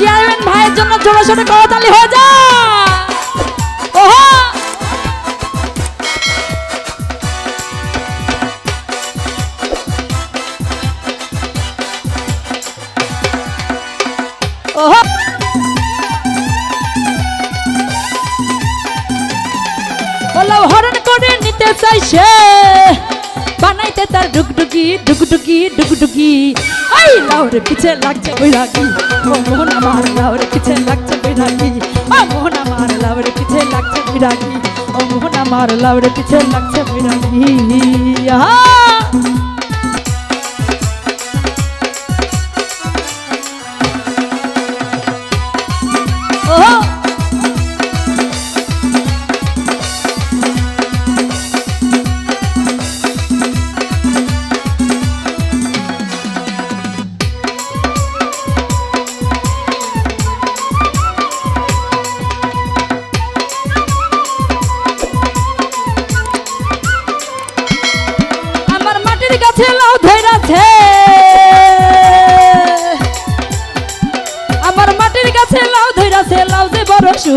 Chairman ভাইয়ের জন্য জোরে সোরে করতালি হয়ে যা। চাইছে বানাইতে তার ডুগডুগি ডুগডুগি ডুগডুগি। লাউরে পিছে লাগছে বৈরাগী। ও মোহন আমার লাউরে পিছে লাগছে বৈরাগী। ও মোহন আমার লাউরে পিছে লাগছে বৈরাগী। ও মোহন আমার লাউরে পিছে লাগছে বৈরাগী। আহা!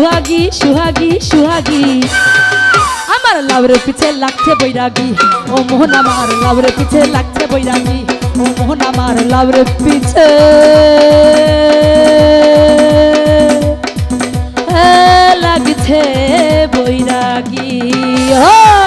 সুহাগী, সুহাগি সুহাগি। আমার লাউরে পিছে লাগছে বৈরাগী। ও মোহন, আমার লাউরে পিছে লাগছে বৈরাগী। ও মোহন, আমার লাউরে পিছে। লাগছে বৈরাগী। ও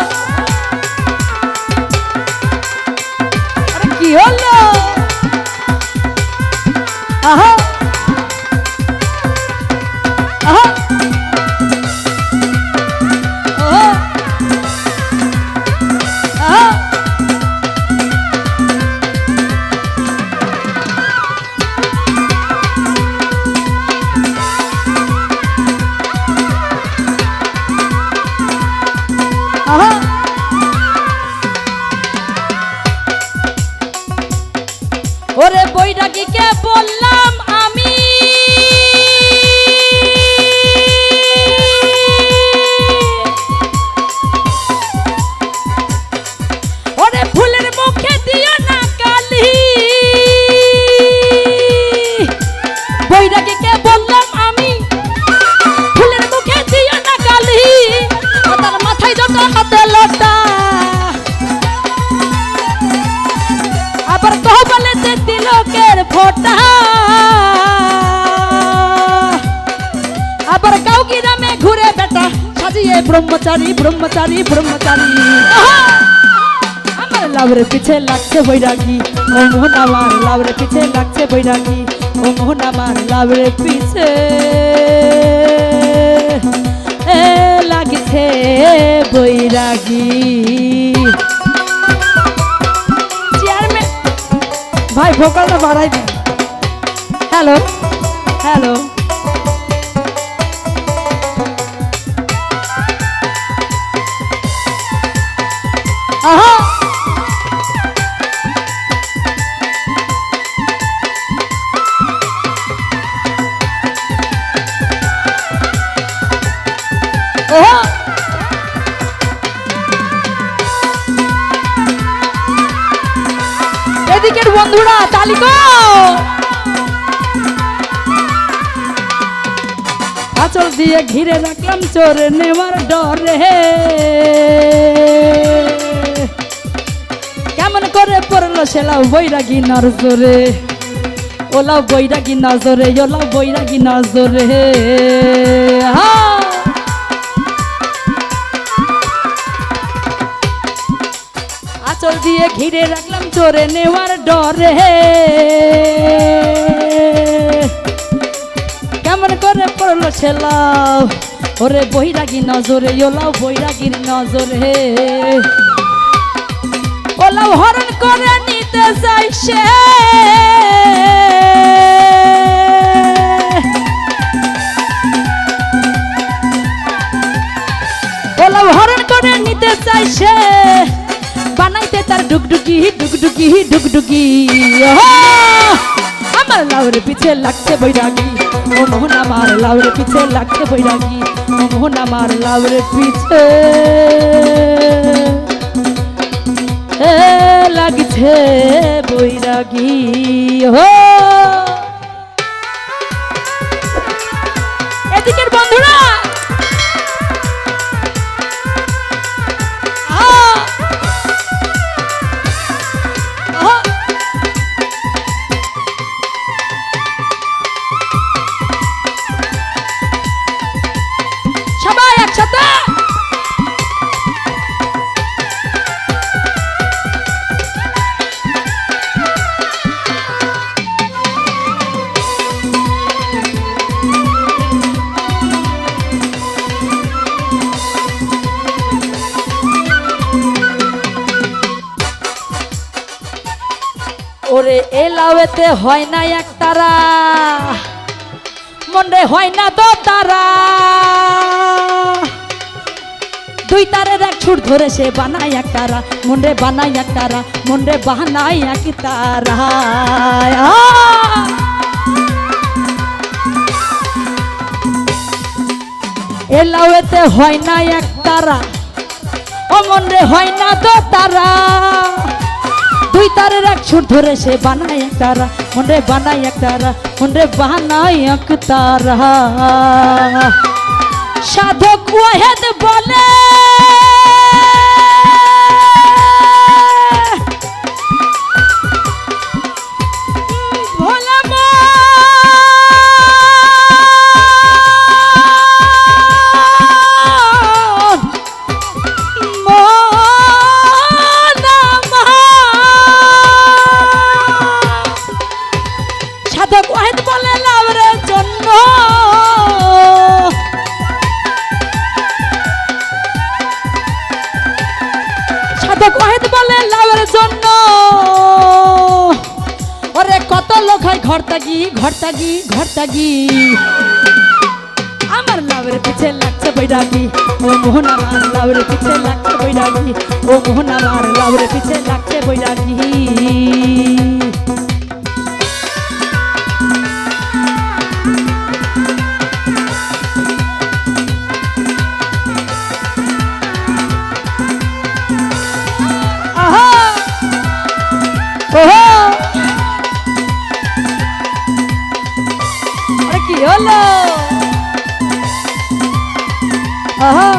ব্রহ্মচারী ব্রহ্মচারী ব্রহ্মচারী। আমার লাউরে পিছে লাগছে বৈরাগী ও মোহন আমার লাউরে পিছে লাগছে বৈরাগী ও মোহন আমার লাউরে পিছে লাগছে বৈরাগী। চেয়ারম্যান ভাই ভোকালটা বাড়াই দিন। হ্যালো হ্যালো এদিকের বন্ধুরা তালিকা আচল দিয়ে ঘিরে রাখলাম চোর নেওয়ার ডরে। কেমন করে পড়ল সেলাও বৈরাগী নজরে। ওলাও বৈরাগী নজরে ওলাও বৈরাগী নজরে। হা! আচল দিয়ে ঘিরে রাখলাম চোরে নেওয়ার ডরে। কেমন করে পড়ল ছেলাও ওরে বৈরাগী নজরে ওলাও বৈরাগীর নজরে। ওলাও হরণ করে নিতে চাই সে ওলাও হরণ করে নিতে চাই বানাইতে তার ডুগডুগি ডুগডুগি ওহো! আমার লাউরে পিছে লাগছে বৈরাগী। ও মোহন আমার লাউরে পিছে লাগছে বৈরাগী। ও মোহন আমার লাউরে পিছে। হে বৈরাগী হো। এদিকের বন্ধুরা। ওরে এ লাউয়েতে হয় না এক তারা। মনে হয় না তো তারা। দুই তারের এক ছুট ধরে সে বানায় এক তারা। মনে বানায় এক তারা মনে বানায় এক তারা। আহ! এ লাউয়েতে হয় না এক তারা। ও মনে হয় না তো তারা। দুই তারের এক ছুট ধরে, সে বানায় এক তারা, মনে বানায় এক তারা, মনে বানায় এক তারা। সাধক বলে ঘর তাগি ঘর তাগি ঘর তাগি আমার লাভের পিছে লাগছে বৈরাগী। ও মোহন আমার লাভের পিছে লাগছে বৈরাগী। ও মোহন আমার লাভের পিছে লাগছে বৈরাগী। আহা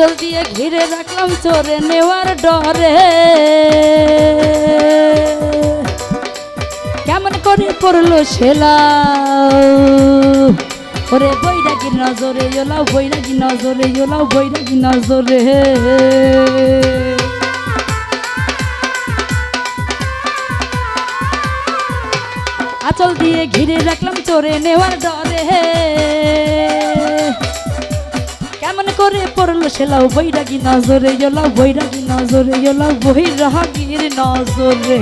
আঁচল দিয়ে ঘিরে রাখলাম চোরে নেওয়ার ডরে। কেমন করে পড়ল সেলাও ওরে বৈরাগী নজরে ওলাও বৈরাগী নজরে ওলাও বৈরাগী নজরে। আঁচল দিয়ে ঘিরে রাখলাম চোরে নেওয়ার ডরে। কেমন করে পড়ল সেলাও বৈরাগী নজরে এলাও বৈরাগী নজরে এলাও বৈরাগীর নজরে।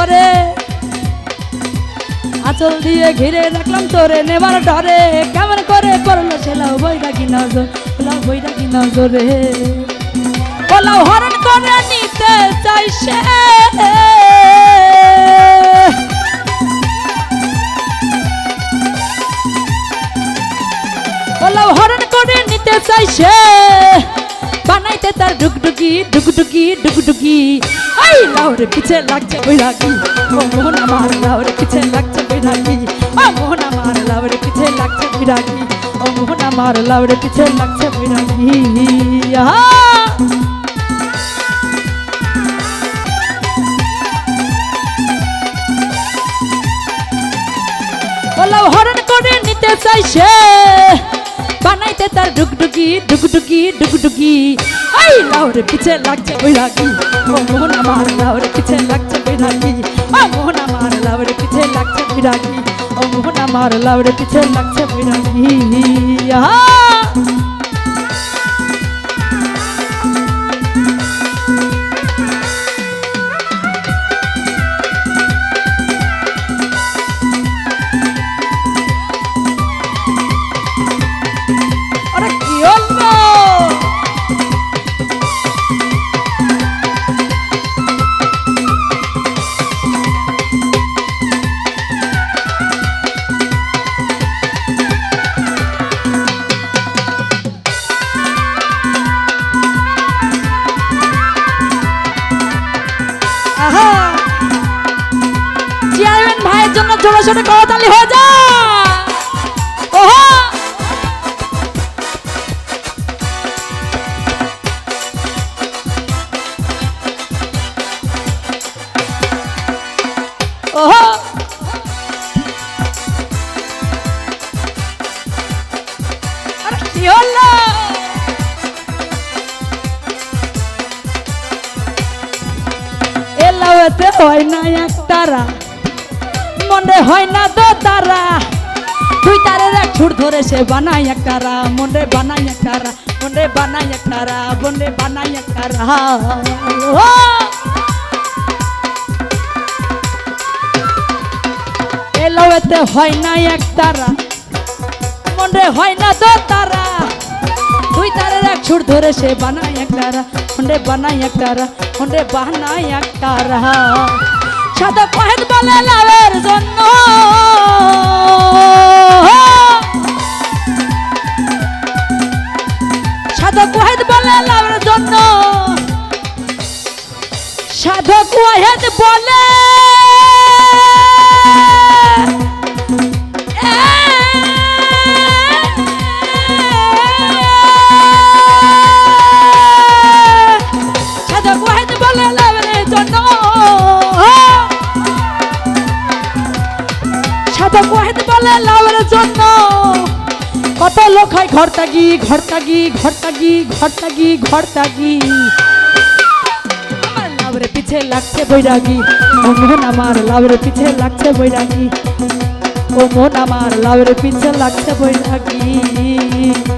ওরে, আঁচল দিয়ে ঘিরে রাখলাম তোরে নেবার ডরে। কেমন করে পড়ল সেলাও বৈরাগী নজর ওলাও বৈরাগী নজরে। ওলাও হরণ করে নিতে চাইছে ডুকডুকি ডুকডুকি আই লাউর পিছে লাগছে বৈরাগী। ও মোহন আমার, লাউর পিছে লাগছে বৈরাগী। ও মোহন আমার, লাউর পিছে লাগছে বৈরাগী। ও মোহন আমার, লাউর পিছে লাগছে বৈরাগী। আহা! ওলাও হরণ করে নিতে চাইছে। বানাইতে তার ডুকডুকি ডুকডুকি ডুকডুকি আই লাউরে পিছে লাগছে বৈরাগী। ও মোহন আমার লাউরে পিছে লাগছে বৈরাগী। ও মোহন আমার লাউরে পিছে লাগছে বৈরাগী। ও মোহন আমার লাউরে পিছে লাগছে বৈরাগী। আহা! হয় না দো তারা? তুই তারে এক ছুট ধরে সে বানাই একতারা, মনে বানাই একতারা, মনে বানাই একতারা, মনে বানাই একতারা। ও! এলাওতে হয় না একতারা, মনে হয় না দো তারা। তুই তারে এক ছুট ধরে সে বানাই একতারা, মনে বানাই একতারা, মনে বানাই একতারা। সাদা কহেদ বলে লাভের জন্য। সাদা কহেদ বলে লাভের জন্য। সাধক ওয়াহেদ বলে ঘর তাগি ঘর তাগি ঘর তাগি ঘর তাগি ঘর তাগি আমার লাভের পিছে লাগছে বৈরাগী। ও মন আমার লাভের পিছে লাগছে বৈরাগী। ও মন আমার লাভের পিছে লাগছে বৈরাগী।